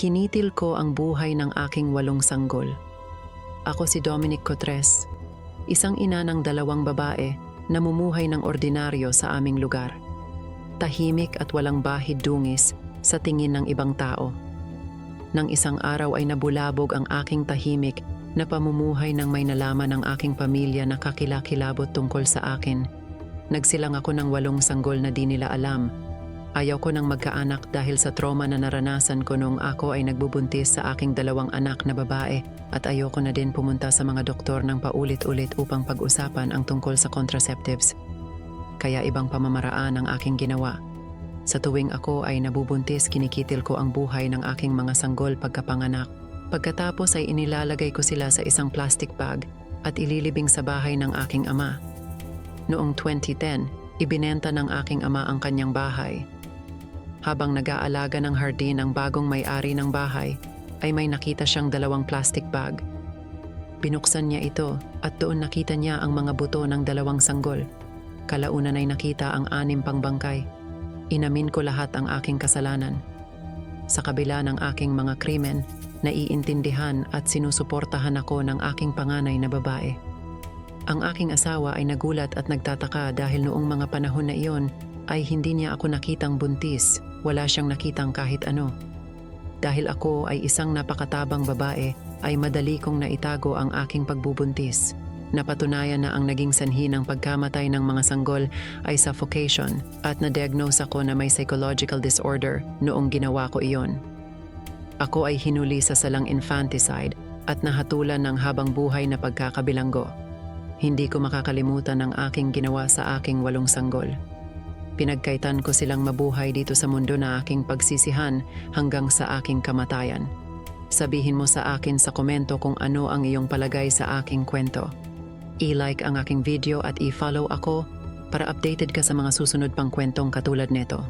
Ikinitil ko ang buhay ng aking walong sanggol. Ako si Dominic Cotres, isang ina ng dalawang babae na mumuhay ng ordinaryo sa aming lugar. Tahimik at walang bahid dungis sa tingin ng ibang tao. Nang isang araw ay nabulabog ang aking tahimik na pamumuhay ng may nalaman ng aking pamilya na kakilakilabot tungkol sa akin. Nagsilang ako ng walong sanggol na di nila alam. Ayaw ko ng magkaanak dahil sa trauma na naranasan ko noong ako ay nagbubuntis sa aking dalawang anak na babae at ayoko na din pumunta sa mga doktor ng paulit-ulit upang pag-usapan ang tungkol sa contraceptives. Kaya ibang pamamaraan ang aking ginawa. Sa tuwing ako ay nabubuntis, kinikitil ko ang buhay ng aking mga sanggol pagkapanganak. Pagkatapos ay inilalagay ko sila sa isang plastic bag at ililibing sa bahay ng aking ama. Noong 2010, ibinenta ng aking ama ang kanyang bahay. Habang nag-aalaga ng hardin ang bagong may-ari ng bahay, ay may nakita siyang dalawang plastic bag. Binuksan niya ito at doon nakita niya ang mga buto ng dalawang sanggol. Kalaunan ay nakita ang anim pang bangkay. Inamin ko lahat ang aking kasalanan. Sa kabila ng aking mga krimen, naiintindihan at sinusuportahan ako ng aking panganay na babae. Ang aking asawa ay nagulat at nagtataka dahil noong mga panahon na iyon ay hindi niya ako nakitang buntis, wala siyang nakitang kahit ano. Dahil ako ay isang napakatabang babae, ay madali kong naitago ang aking pagbubuntis. Napatunayan na ang naging sanhi ng pagkamatay ng mga sanggol ay suffocation at na-diagnose ako na may psychological disorder noong ginawa ko iyon. Ako ay hinuli sa salang infanticide at nahatulan ng habang buhay na pagkakabilanggo. Hindi ko makakalimutan ang aking ginawa sa aking walong sanggol. Pinagkaitan ko silang mabuhay dito sa mundo na aking pagsisihan hanggang sa aking kamatayan. Sabihin mo sa akin sa komento kung ano ang iyong palagay sa aking kwento. I-like ang aking video at i-follow ako para updated ka sa mga susunod pang kwentong katulad nito.